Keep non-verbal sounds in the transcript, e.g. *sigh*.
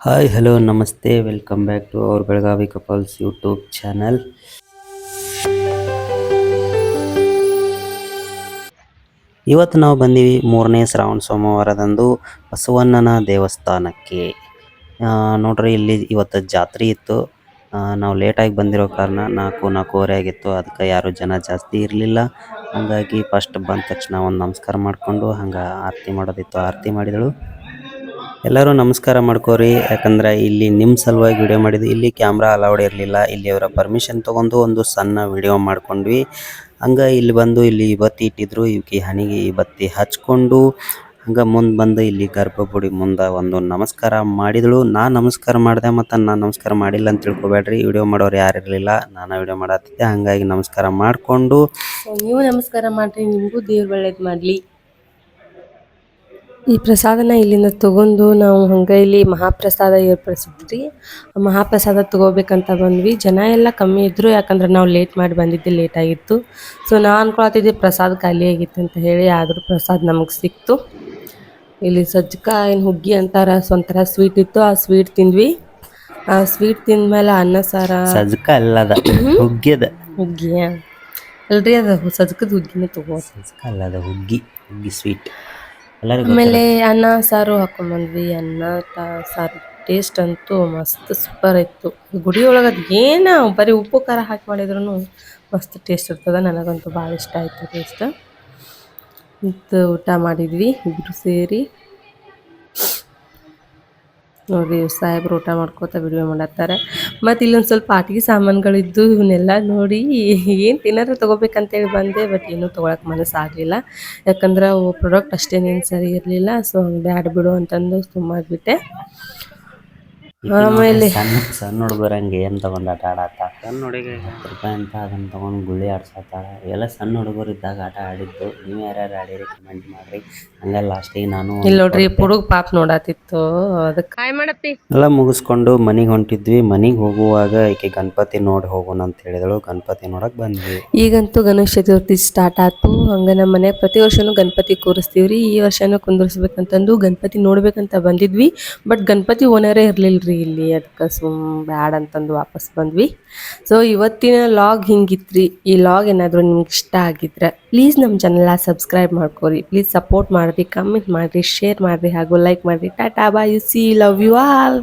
Hi hello ನಮಸ್ತೆ. Welcome back to our Belagavi couples YouTube channel ಇವತ್ತು ನಾವು ಬಂದೀವಿ ಮೂರನೇ ಶ್ರಾವಣ ಸೋಮವಾರದಂದು ಬಸವಣ್ಣನ ದೇವಸ್ಥಾನಕ್ಕೆ. ನೋಡ್ರಿ, ಇಲ್ಲಿ ಇವತ್ತು ಜಾತ್ರೆ ಇತ್ತು. ನಾವು ಲೇಟಾಗಿ ಬಂದಿರೋ ಕಾರಣ ನಾಲ್ಕು, ನಾಲ್ಕೂವರೆ ಆಗಿತ್ತು. ಅದಕ್ಕೆ ಯಾರು ಜನ ಜಾಸ್ತಿ ಇರಲಿಲ್ಲ. ಹಾಗಾಗಿ ಫಸ್ಟ್ ಬಂದ ತಕ್ಷಣ ಒಂದು ನಮಸ್ಕಾರ ಮಾಡಿಕೊಂಡು ಹಂಗೆ ಆರತಿ ಮಾಡೋದಿತ್ತು. ಆರತಿ ಮಾಡಿದಳು. ಎಲ್ಲರೂ ನಮಸ್ಕಾರ ಮಾಡ್ಕೋರಿ. ಯಾಕಂದ್ರೆ ಇಲ್ಲಿ ನಿಮ್ಮ ಸಲುವಾಗಿ ವಿಡಿಯೋ ಮಾಡಿದ್ವಿ ಇಲ್ಲಿ ಕ್ಯಾಮ್ರಾ ಅಲೌಡ್ ಇರಲಿಲ್ಲ. ಇಲ್ಲಿ ಅವರ ಪರ್ಮಿಷನ್ ತಗೊಂಡು ಒಂದು ಸಣ್ಣ ವಿಡಿಯೋ ಮಾಡ್ಕೊಂಡ್ವಿ. ಹಂಗೆ ಇಲ್ಲಿ ಬಂದು ಇಲ್ಲಿ ಬತ್ತಿ ಇಟ್ಟಿದ್ರು. ಇವಕ್ಕೆ ಹನಿಗೆ ಈ ಬತ್ತಿ ಹಚ್ಕೊಂಡು ಹಂಗೆ ಮುಂದೆ ಬಂದು ಇಲ್ಲಿ ಗರ್ಭಗುಡಿ ಮುಂದೆ ಒಂದು ನಮಸ್ಕಾರ ಮಾಡಿದಳು. ನಾ ನಮಸ್ಕಾರ ಮಾಡಿದೆ ಮತ್ತು ನಾನು ನಮಸ್ಕಾರ ಮಾಡಿಲ್ಲ ಅಂತ ತಿಳ್ಕೊಬೇಡ್ರಿ. ವಿಡಿಯೋ ಮಾಡೋರು ಯಾರು ಇರಲಿಲ್ಲ. ನಾನು ವಿಡಿಯೋ ಮಾಡತ್ತಿದ್ದೆ ಹಂಗಾಗಿ ನಮಸ್ಕಾರ ಮಾಡಿಕೊಂಡು ನೀವು ನಮಸ್ಕಾರ ಮಾಡಿರಿ. ನಿಮಗೂ ದೇವ್ರು ಒಳ್ಳೇದು ಮಾಡಲಿ. ಈ ಪ್ರಸಾದನ ಇಲ್ಲಿಂದ ತಗೊಂಡು ನಾವು ಹಂಗೆ ಇಲ್ಲಿ ಮಹಾಪ್ರಸಾದ ಏರ್ಪಡಿಸಿದ್ರಿ ಮಹಾಪ್ರಸಾದ ತಗೋಬೇಕಂತ ಬಂದ್ವಿ. ಜನ ಎಲ್ಲ ಕಮ್ಮಿ ಇದ್ರು ಯಾಕಂದ್ರೆ ನಾವು ಲೇಟ್ ಮಾಡಿ ಬಂದಿದ್ದೆ ಲೇಟ್ ಆಗಿತ್ತು. ಸೊ ನಾ ಅನ್ಕೊಳತಿದ್ದೆ ಪ್ರಸಾದ ಖಾಲಿ ಆಗಿತ್ತು ಅಂತ ಹೇಳಿ ಆದರೂ ಪ್ರಸಾದ ನಮಗೆ ಸಿಕ್ತು. ಇಲ್ಲಿ ಸಜ್ಜಕ ಏನು ಹುಗ್ಗಿ ಅಂತಾರ ಸ್ವಂತರ ಒಂಥರ ಸ್ವೀಟ್ ಇತ್ತು. ಆ ಸ್ವೀಟ್ ತಿಂದ್ವಿ. ಆ ಸ್ವೀಟ್ ತಿಂದ್ಮೇಲೆ ಅನ್ನ ಸಾರ. ಸಜ್ಕ ಅಲ್ಲದ ಅದ. ಹುಗ್ಗಿ ಅಲ್ರಿ ಅದು ಸಜ್ಜಕದ ಹುಗ್ಗಿನೇ ತಗೋ ಸಜ್ಜಕ ಅಲ್ಲದ ಹುಗ್ಗಿ. ಹುಗ್ಗಿ ಸ್ವೀಟ್ ಆಮೇಲೆ ಅನ್ನ ಸಾರು ಹಾಕೊಂಡ್ಬಂದ್ವಿ ಅನ್ನ ತ- ಸಾರು ಟೇಸ್ಟ್ ಅಂತೂ ಮಸ್ತ್ ಸೂಪರ್ ಇತ್ತು. ಗುಡಿ ಒಳಗೆ ಅದು ಏನು ಬರೀ ಉಪ್ಪು ಖಾರ ಹಾಕಿ ಮಾಡಿದ್ರು ಮಸ್ತ್ ಟೇಸ್ಟ್ ಇರ್ತದೆ. ನನಗಂತೂ ಭಾಳ ಇಷ್ಟ ಆಯಿತು ಟೇಸ್ಟ್ ಮತ್ತು ಊಟ ಮಾಡಿದ್ವಿ. ಇಬ್ಬರು ಸೇರಿ. ನೋಡ್ರಿ ಸಾಹೇಬ್ರು ಊಟ ಮಾಡ್ಕೋತ ವಿಡಿಯೋ ಮಾಡತ್ತಾರೆ. ಮತ್ತು ಇಲ್ಲೊಂದು ಸ್ವಲ್ಪ ಆಟಿಗೆ ಸಾಮಾನುಗಳಿದ್ದು ಇವನ್ನೆಲ್ಲ ನೋಡಿ ಏನು ತಿನ್ನಾರ ತೊಗೋಬೇಕಂತೇಳಿ ಬಂದೆ ಬಟ್ ಏನೂ ತೊಗೊಳಕ್ಕೆ ಮನಸ್ಸಾಗಲಿಲ್ಲ ಯಾಕಂದ್ರೆ ಪ್ರಾಡಕ್ಟ್ ಅಷ್ಟೇನೇನು ಸರಿ ಇರಲಿಲ್ಲ ಸೊ ಬ್ಯಾಡ್ ಬಿಡು ಅಂತಂದು ಸುಮ್ಮಾಗ್ಬಿಟ್ಟೆ ಆಮೇಲೆ ಸಣ್ಣ *laughs* ಸಣ್ಣ ಹುಡುಗರಂಗೆ ಏನು ತಗೊಂಡ್ ಆಟ ಆಡತ್ತ ಸಣ್ಣ ಹುಡುಗ. ಹತ್ತು ರೂಪಾಯಿ ಅಂತ ಅದನ್ನ ತಗೊಂಡ್ ಗುಳ್ಳಿ ಆಡ್ಸತ್ತಾಳ. ಎಲ್ಲ ಸಣ್ಣ ಹುಡುಗರು ಇದ್ದಾಗ ಆಟ ಆಡಿದ್ದು. ನೀವು ಯಾರ್ಯಾರು ಆಡಿರಿ ಕಮೆಂಟ್ ಮಾಡ್ರಿ. ಹಂಗೆ ಲಾಸ್ಟಿಗೆ ನಾನು ಇಲ್ಲಿ ನೋಡ್ರಿ ಹುಡುಗ ಪಾಪ ನೋಡತ್ತಿತ್ತು ಅದಕ್ಕೆ ಕಾಯ್ ಮಾಡಪ್ಪಿ. ಎಲ್ಲ ಮುಗಿಸ್ಕೊಂಡು ಮನೆಗೆ ಹೊಂಟಿದ್ವಿ. ಮನೆಗೆ ಹೋಗುವಾಗ ಈಕೆ ಗಣಪತಿ ನೋಡಿ ಹೋಗೋಣ ಅಂತ ಹೇಳಿದಳು. ಗಣಪತಿ ನೋಡಕ್ ಬಂದ್ವಿ. ಈಗಂತೂ ಗಣೇಶ ಚತುರ್ಥಿ ಸ್ಟಾರ್ಟ್ ಆಯ್ತು ಹಂಗೆ ನಮ್ಮ ಮನೆ ಪ್ರತಿ ವರ್ಷನೂ ಗಣಪತಿ ಕೂರಿಸ್ತೀವ್ರಿ. ಈ ವರ್ಷನೂ ಕುಂದಿರ್ಸ್ಬೇಕಂತಂದು ಗಣಪತಿ ನೋಡ್ಬೇಕಂತ ಬಂದಿದ್ವಿ. ಬಟ್ ಗಣಪತಿ ಓನರೇ ಇಲ್ಲಿ ಅದಕ್ಕೆ ಸುಮ್ ಬ್ಯಾಡ್ ಅಂತಂದು ವಾಪಸ್ ಬಂದ್ವಿ. ಸೊ ಇವತ್ತಿನ ಲಾಗ್ ಹಿಂಗಿತ್ರಿ. ಈ ಲಾಗ್ ಏನಾದರೂ ನಿಮ್ಗೆ ಇಷ್ಟ ಆಗಿದ್ರೆ ಪ್ಲೀಸ್ ನಮ್ಮ ಚಾನಲ್ನ ಸಬ್ಸ್ಕ್ರೈಬ್ ಮಾಡ್ಕೊರಿ. ಪ್ಲೀಸ್ ಸಪೋರ್ಟ್ ಮಾಡ್ರಿ ಕಮೆಂಟ್ ಮಾಡಿರಿ ಶೇರ್ ಮಾಡ್ರಿ ಹಾಗೂ ಲೈಕ್ ಮಾಡ್ರಿ. Tata bye see love you all